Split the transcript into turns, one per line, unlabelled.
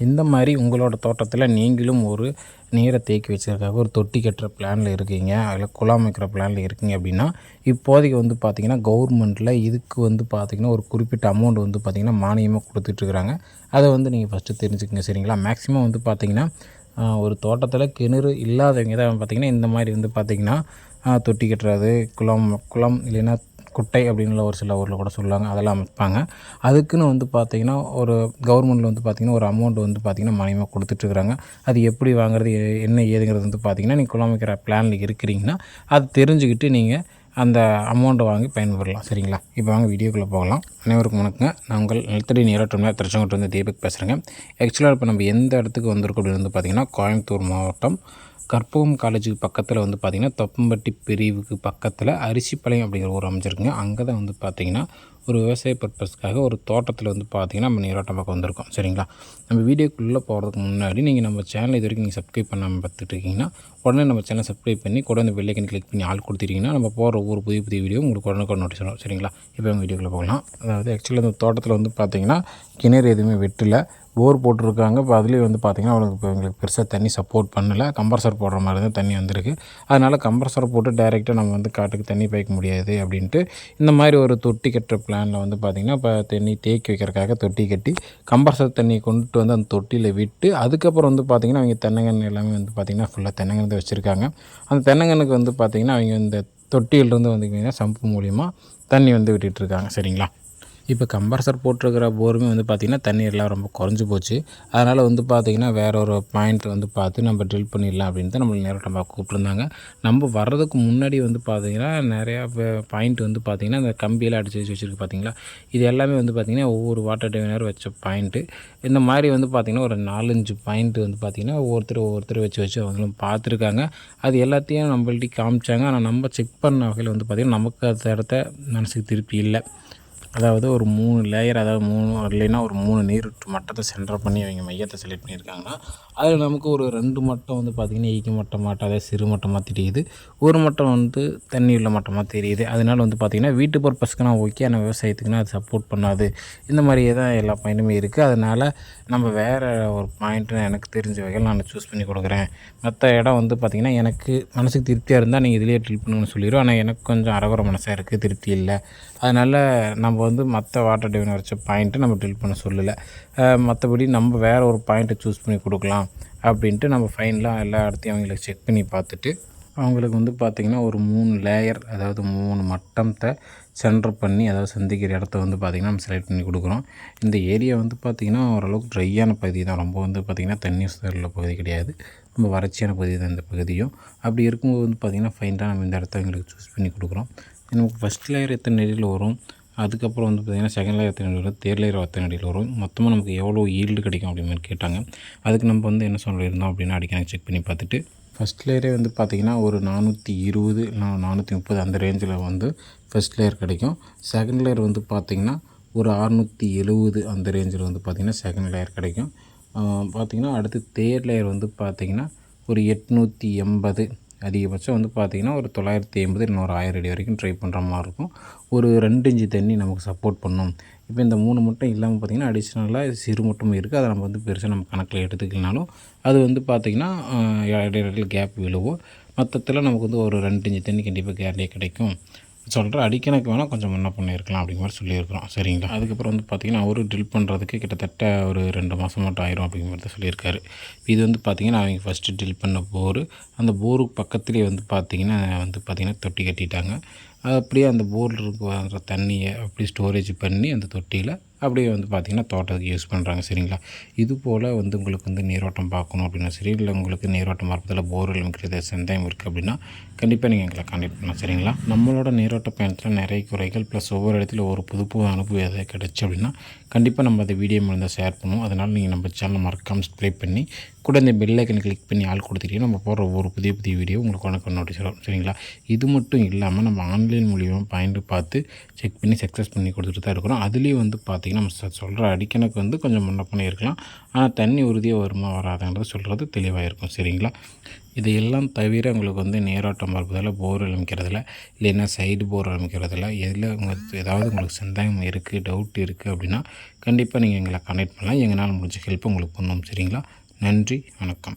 இந்த மாதிரி உங்களோட தோட்டத்தில் நீங்களும் ஒரு நீரை தேக்கி வச்சுருக்காக ஒரு தொட்டி கட்டுற பிளானில் இருக்கீங்க. அதில் குழாம் வைக்கிற பிளானில் இருக்கீங்க அப்படின்னா இப்போதைக்கு வந்து பார்த்திங்கன்னா கவர்மெண்ட்டில் இதுக்கு வந்து பார்த்திங்கன்னா ஒரு குறிப்பிட்ட அமௌண்ட் வந்து பார்த்திங்கன்னா மானியமாக கொடுத்துட்ருக்குறாங்க அதை வந்து நீங்கள் ஃபஸ்ட்டு தெரிஞ்சுக்கங்க சரிங்களா? மேக்ஸிமம் வந்து பார்த்திங்கன்னா ஒரு தோட்டத்தில் கிணறு இல்லாதவங்க தான் பார்த்திங்கன்னா இந்த மாதிரி வந்து பார்த்திங்கன்னா தொட்டி கட்டுறது குளம் குளம் இல்லைன்னா குட்டை அப்படின்னு ஒரு சில ஊரில் கூட சொல்லுவாங்க அதெல்லாம் அமைப்பாங்க. அதுக்குன்னு வந்து பார்த்திங்கன்னா ஒரு கவர்மெண்ட்டில் வந்து பார்த்திங்கன்னா ஒரு அமௌண்ட் வந்து பார்த்திங்கன்னா மானியமாக கொடுத்துட்ருக்குறாங்க அது எப்படி வாங்குறது என்ன ஏதுங்கிறது வந்து பார்த்திங்கன்னா நீங்கள் குழம்பிக்கிற பிளானில் இருக்கிறீங்கன்னா அது தெரிஞ்சுக்கிட்டு நீங்கள் அந்த அமௌண்ட்டை வாங்கி பயன்பெறலாம் சரிங்களா? இப்போ வாங்க வீடியோக்குள்ளே போகலாம். அனைவருக்கும் வணக்கங்க. நான் உங்கள் நிலத்தடி நீரோட்டம்ல திருச்செங்கோட்டிலேருந்து வந்து தீபக் பேசுகிறேங்க ஆக்சுவலாக இப்போ நம்ம எந்த இடத்துக்கு வந்திருக்கோம் அப்படின்னு வந்து பார்த்திங்கன்னா கோயம்புத்தூர் மாவட்டம் கற்பகம் காலேஜுக்கு பக்கத்தில் வந்து பார்த்திங்கன்னா தொப்பம்பட்டி பிரிவுக்கு பக்கத்தில் அரிசிப்பாளையம் அப்படிங்கிற ஊர் அமைஞ்சிருக்குங்க. அங்கே தான் வந்து பார்த்திங்கன்னா ஒரு விவசாய பர்பஸ்க்காக ஒரு தோட்டத்தில் வந்து பார்த்திங்கன்னா நம்ம நீரோட்டம் பக்கம் வந்திருக்கோம் சரிங்களா? நம்ம வீடியோக்குள்ளே போகிறதுக்கு முன்னாடி நீங்கள் நம்ம சேனல் இது வரைக்கும் நீங்கள் சப்ஸ்கிரைப் பண்ணாமல் பார்த்துட்டு இருக்கீங்கன்னா உடனே நம்ம சேனல் சப்ஸ்கிரைப் பண்ணி கூட அந்த பெல்லைக்கன் கிளிக் பண்ணி ஆள் கொடுத்துட்டிங்கன்னா நம்ம போகிற ஒவ்வொரு புதிய புதிய வீடியோ உங்களுக்கு உடனே நோட்டீஸ் வரும். சரிங்களா? இப்போ நம்ம வீடியோக்குள்ளே போகலாம். அதாவது ஆக்சுவலாக இந்த தோட்டத்தில் வந்து பார்த்திங்கன்னா கிணறு எதுவுமே வெட்டலை. போர் போட்டிருக்காங்க. இப்போ அதுலேயே வந்து பார்த்திங்கன்னா அவங்களுக்கு இப்போ எங்களுக்கு பெருசாக தண்ணி சப்போர்ட் பண்ணல. கம்ப்ரஸர் போடுற மாதிரி தான் தண்ணி வந்திருக்கு. அதனால் கம்ப்ரஸர் போட்டு டைரெக்டாக நம்ம வந்து காட்டுக்கு தண்ணி பாய்க்க முடியாது அப்படின்ட்டு இந்த மாதிரி ஒரு தொட்டி கட்டுற பிளானில் வந்து பார்த்திங்கன்னா இப்போ தண்ணி தேக்கி வைக்கிறதுக்காக தொட்டி கட்டி கம்ப்ரஸர் தண்ணியை கொண்டுட்டு வந்து அந்த தொட்டியில் விட்டு அதுக்கப்புறம் வந்து பார்த்திங்கன்னா அவங்க தென்னங்கன்று எல்லாமே வந்து பார்த்திங்கன்னா ஃபுல்லாக தென்னங்கன்று தான் வச்சுருக்காங்க. அந்த தென்னங்கன்றுக்கு வந்து பார்த்திங்கன்னா அவங்க இந்த தொட்டியிலிருந்து வந்து பார்த்திங்கன்னா சம்பு மூலிமா தண்ணி வந்து விட்டுட்டுருக்காங்க சரிங்களா? இப்போ கம்ப்ரஸர் போட்டிருக்கிற போருமே வந்து பார்த்திங்கன்னா தண்ணி எல்லாம் ரொம்ப குறைஞ்சி போச்சு. அதனால் வந்து பார்த்திங்கன்னா வேற ஒரு பாயிண்ட் வந்து பார்த்து நம்ம ட்ரில் பண்ணிடலாம் அப்படின்னு தான் நம்மளை நேரம் நம்ம கூப்பிட்டுருந்தாங்க. நம்ம வர்றதுக்கு முன்னாடி வந்து பார்த்திங்கன்னா நிறையா பாயிண்ட் வந்து பார்த்திங்கன்னா இந்த கம்பியெல்லாம் அடிச்சு வச்சு வச்சுருக்கு பார்த்திங்களா? இது எல்லாமே வந்து பார்த்திங்கன்னா ஒவ்வொரு வாட்டர் டேவினர் வச்ச பாயிண்ட்டு இந்த மாதிரி வந்து பார்த்திங்கன்னா ஒரு நாலஞ்சு பாயிண்ட் வந்து பார்த்திங்கன்னா ஒவ்வொருத்தர் ஒவ்வொருத்தர் வச்சு வச்சு அவங்களும் பார்த்துருக்காங்க. அது எல்லாத்தையும் நம்மள்ட்ட காமிச்சாங்க. ஆனால் நம்ம செக் பண்ண வகையில் வந்து பார்த்திங்கன்னா நமக்கு அந்த இடத்த மனசுக்கு திருப்பி இல்லை. அதாவது ஒரு மூணு லேயர் அதாவது மூணு இல்லைன்னா ஒரு மூணு நீர் மட்டத்தை சென்டர் பண்ணி அவங்க மையத்தை செலக்ட் பண்ணியிருக்காங்கன்னா அதில் நமக்கு ஒரு ரெண்டு மட்டம் வந்து பார்த்திங்கன்னா ஈக்கி மட்டமாக அதாவது சிறு மட்டமாக தெரியுது. ஒரு மட்டம் வந்து தண்ணி உள்ள மட்டமாக தெரியுது. அதனால வந்து பார்த்திங்கன்னா வீட்டு பர்பஸ்க்குனா ஓகே ஆனால் விவசாயத்துக்குனா அது சப்போர்ட் பண்ணாது. இந்த மாதிரியே தான் எல்லா பாயிண்ட்டுமே இருக்குது அதனால் நம்ம வேறு ஒரு பாயிண்ட்டு எனக்கு தெரிஞ்ச வகையில் நான் சூஸ் பண்ணி கொடுக்குறேன். மற்ற இடம் வந்து பார்த்திங்கன்னா எனக்கு மனசுக்கு திருப்தியாக இருந்தால் நீங்கள் இதிலேயே ட்ரில் பண்ணணும்னு சொல்லிடுவோம் ஆனால் எனக்கு கொஞ்சம் அரகுற மனசாக இருக்குது திருப்தி இல்லை. அதனால் நம்ம வந்து மற்ற வாட்டர் டிவின் வரைச்ச பாயிண்ட்டு நம்ம ட்ரில் பண்ண சொல்லலை. மற்றபடி நம்ம வேறு ஒரு பாயிண்ட்டை சூஸ் பண்ணி கொடுக்கலாம் அப்படின்ட்டு நம்ம ஃபைனலாக எல்லா இடத்தையும் அவங்களுக்கு செக் பண்ணி பார்த்துட்டு அவங்களுக்கு வந்து பார்த்திங்கன்னா ஒரு மூணு லேயர் அதாவது மூணு மட்டத்தை சென்டர் பண்ணி அதாவது சந்திக்கிற இடத்த வந்து பார்த்திங்கன்னா நம்ம செலக்ட் பண்ணி கொடுக்குறோம். இந்த ஏரியா வந்து பார்த்திங்கன்னா ஓரளவுக்கு ட்ரையான பகுதி தான். ரொம்ப வந்து பார்த்திங்கன்னா தண்ணி உள்ள பகுதி கிடையாது. ரொம்ப வறட்சியான பகுதி தான் இந்த பகுதியும். அப்படி இருக்கும்போது வந்து பார்த்திங்கன்னா ஃபைனாக நம்ம இந்த இடத்த எங்களுக்கு சூஸ் பண்ணி கொடுக்குறோம். நமக்கு ஃபஸ்ட் லேயர் எத்தனை அடியில் வரும்? அதுக்கப்புறம் வந்து பார்த்திங்கன்னா செகண்ட் லேயர் எத்தனை அடியில் வரும் தேர்ட் லேயர் எத்தனை வரும். மொத்தமாக நமக்கு எவ்வளோ ஈல்டு கிடைக்கும் அப்படின்னு கேட்டாங்க. அதுக்கு நம்ம வந்து என்ன சொல்லியிருந்தோம் அப்படின்னா அடிக்கடி செக் பண்ணி பார்த்துட்டு ஃபஸ்ட் லேயரே வந்து பார்த்திங்கன்னா ஒரு நானூற்றி இருபது நானூற்றி முப்பது அந்த ரேஞ்சில் வந்து ஃபஸ்ட் லேயர் கிடைக்கும். செகண்ட் லேயர் வந்து பார்த்திங்கன்னா ஒரு அறநூற்றி எழுபது அந்த ரேஞ்சில் வந்து பார்த்திங்கன்னா செகண்ட் லேயர் கிடைக்கும். பார்த்திங்கன்னா அடுத்து தேர்ட் லேயர் வந்து பார்த்திங்கன்னா ஒரு எட்நூற்றி எண்பது அதிகபட்சம் வந்து பார்த்திங்கன்னா ஒரு தொள்ளாயிரத்தி ஐம்பது இன்னொரு ஆயிரம் அடி வரைக்கும் ட்ரை பண்ணுற மாதிரி இருக்கும். ஒரு ரெண்டு இன்ச்சு தண்ணி நமக்கு சப்போர்ட் பண்ணும். இப்போ இந்த மூணு மட்டும் இல்லாமல் பார்த்திங்கன்னா அடிஷ்னலாக சிறு மட்டும் இருக்குது அதை நம்ம வந்து பெருசாக நம்ம கணக்கில் எடுத்துக்கலனாலும் அது வந்து பார்த்திங்கன்னா இடையில கேப் விழுவும். மொத்தத்தில் நமக்கு வந்து ஒரு ரெண்டு இன்ச்சு தண்ணி கண்டிப்பாக கேரண்டியாக கிடைக்கும். சொல்கிற அடிக்கணக்கு வேணால் கொஞ்சம் முன்ன பண்ணியிருக்கலாம் அப்படிங்கிற மாதிரி சொல்லியிருக்கிறோம். சரிங்களா? அதுக்கப்புறம் வந்து பார்த்திங்கன்னா அவரு ட்ரில் பண்ணுறதுக்கு கிட்டத்தட்ட ஒரு ரெண்டு மாதம் மட்டும் ஆயிரும் அப்படிங்கிற மாதிரி சொல்லியிருக்காரு. இது வந்து பார்த்திங்கன்னா அவங்க ஃபஸ்ட்டு ட்ரில் பண்ண போர் அந்த போருக்கு பக்கத்துலேயே வந்து பார்த்திங்கன்னா வந்து பார்த்திங்கன்னா தொட்டி கட்டிட்டாங்க. அது அப்படியே அந்த போரில் இருக்கிற தண்ணியை அப்படி ஸ்டோரேஜ் பண்ணி அந்த தொட்டியில் அப்படியே வந்து பார்த்திங்கன்னா தோட்டத்துக்கு யூஸ் பண்ணுறாங்க சரிங்களா? இது போல் வந்து உங்களுக்கு வந்து நீரோட்டம் பார்க்கணும் அப்படின்னா சரி இல்லை உங்களுக்கு நீரோட்டம் பார்ப்பதில் போர்வெல் இருக்கிறது சந்தேகம் இருக்குது அப்படின்னா கண்டிப்பாக நீங்கள் எங்களை கான்டெக்ட் பண்ணலாம் சரிங்களா? நம்மளோட நீரோட்ட பயணத்தில் நிறைய குறைகள் ப்ளஸ் ஒவ்வொரு இடத்துல ஒரு புது புது அனுபவம் எதாவது கிடச்சி அப்படின்னா கண்டிப்பாக நம்ம அதை வீடியோ மூலம் ஷேர் பண்ணுவோம். அதனால் நீங்கள் நம்ம சேனலை மறக்காமல் சப்ஸ்கிரைப் பண்ணி கூட இந்த பெல்லைக்கனை கிளிக் பண்ணி ஆள் கொடுத்துட்டீங்கன்னா நம்ம போடுற ஒவ்வொரு புதிய புதிய வீடியோ உங்களுக்கு உனக்கு நோட்டீஸ் வரும். சரிங்களா? இது மட்டும் இல்லாமல் நம்ம ஆன்லைன் மூலியமாக பாயிண்ட் பார்த்து செக் பண்ணி சக்ஸஸ் பண்ணி கொடுத்துட்டு தான் இருக்கிறோம். அதுலேயும் வந்து பார்த்திங்கன்னா நம்ம சொல்கிற அடிக்கணக்கு வந்து கொஞ்சம் முன்ன இருக்கலாம். ஆனால் தண்ணி உறுதியாக வருமா வராதுன்றது சொல்கிறது தெளிவாக இருக்கும். சரிங்களா? இதையெல்லாம் தவிர உங்களுக்கு வந்து நேரோட்டம் பார்ப்பதில் போர் அமைக்கிறதுல இல்லைன்னா சைடு போர் அமைக்கிறதுல எதில் உங்களுக்கு ஏதாவது உங்களுக்கு சந்தேகம் இருக்குது டவுட் இருக்குது அப்படின்னா கண்டிப்பாக நீங்கள் எங்களை கனெக்ட் பண்ணலாம். எங்களால் முடிஞ்ச ஹெல்ப் உங்களுக்கு பண்ணுவோம் சரிங்களா? நன்றி வணக்கம்.